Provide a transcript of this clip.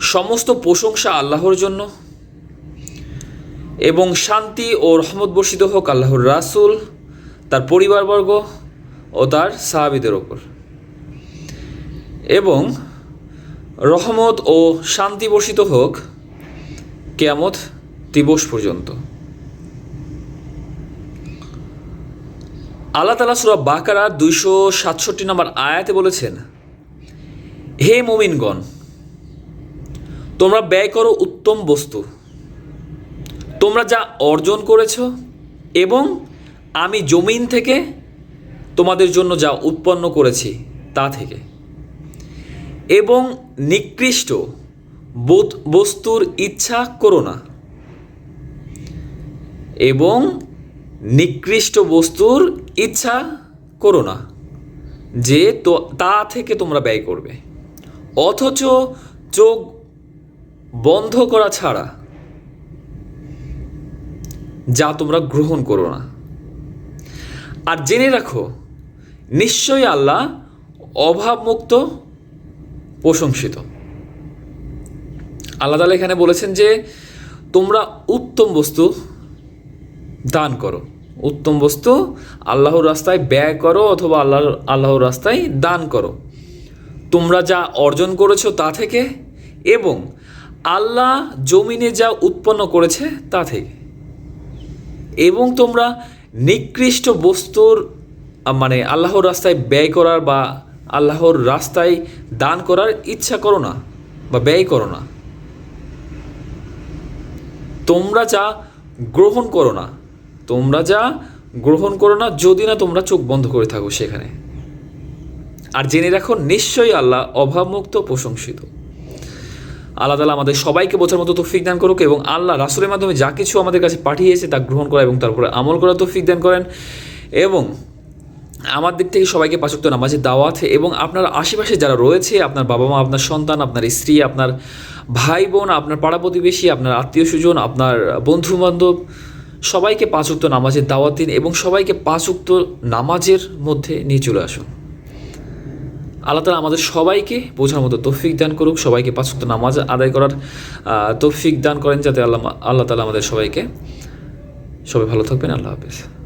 সমস্ত প্রশংসা আল্লাহর জন্য এবং শান্তি ও রহমত বর্ষিত হোক আল্লাহর রাসূল, তার পরিবারবর্গ ও তার সাহাবিদের ওপর। এবং রহমত ও শান্তি বর্ষিত হোক কেয়ামত দিবস পর্যন্ত। আল্লাহ তালা সুরা বাকারা দুইশো সাতষট্টি নম্বর আয়াতে বলেছেন, হে মোমিনগণ তোমরা ব্যয় করো উত্তম বস্তু। তোমরা যা অর্জন করেছ এবং আমি জমিন থেকে তোমাদের জন্য যা উৎপন্ন করেছি, তা থেকে। এবং নিকৃষ্ট বোধ- বস্তুর ইচ্ছা করো না। এবং নিকৃষ্ট বস্তুর ইচ্ছা করো না, যে তো, তা থেকে তোমরা ব্যয় করবে। অথচ চোখ বন্ধ করা ছাড়া যা তোমরা গ্রহণ করো না। আর জেনে রাখো, নিশ্চয়ই আল্লাহ অভাবমুক্ত, প্রশংসিত। আল্লাহ তালা এখানে বলেছেন যে, তোমরা উত্তম বস্তু দান করো। উত্তম বস্তু আল্লাহর রাস্তায় ব্যয় করো অথবা আল্লাহ আল্লাহর রাস্তায় দান করো। তোমরা যা অর্জন করেছ তা থেকে এবং আল্লাহ জমিনে যা উৎপন্ন করেছে তা থেকে। এবং তোমরা নিকৃষ্ট বস্তুর মানে আল্লাহর রাস্তায় ব্যয় করার বা আল্লাহর রাস্তায় দান করার ইচ্ছা করো না বা ব্যয় করো না। তোমরা যা গ্রহণ করো না, তোমরা যা গ্রহণ করো না, যদি না তোমরা চোখ বন্ধ করে থাকো সেখানে। আর জেনে রাখো, নিশ্চয়ই আল্লাহ অভাবমুক্ত প্রশংসিত। আল্লাহ তালা আমাদের সবাইকে বোঝার মতো তৌফিক দান করুক এবং আল্লাহ রাসুলের মাধ্যমে যা কিছু আমাদের কাছে পাঠিয়েছে তা গ্রহণ করা এবং তারপরে আমল করা তৌফিক দান করেন। এবং আমার দিক থেকে সবাইকে পাচক নামাজের দাওয়াত এবং আপনার আশেপাশে যারা রয়েছে, আপনার বাবা মা আপনার সন্তান, আপনার স্ত্রী, আপনার ভাই বোন আপনার পাড়া প্রতিবেশী, আপনার আত্মীয় স্বজন, আপনার বন্ধু বান্ধব সবাইকে পাঁচুক্ত নামাজের দাওয়াত দিন এবং সবাইকে পাঁচুক্ত নামাজের মধ্যে নিয়ে চলে আসুন। আল্লাহ তালা আমাদের সবাইকে বোঝার মতো তৌফিক দান করুক, সবাইকে পাঁচক্ত নামাজ আদায় করার তৌফিক দান করেন যাতে আল্লাহ আল্লাহ তালা আমাদের সবাইকে। সবাই ভালো থাকবেন, আল্লাহ হাফিজ।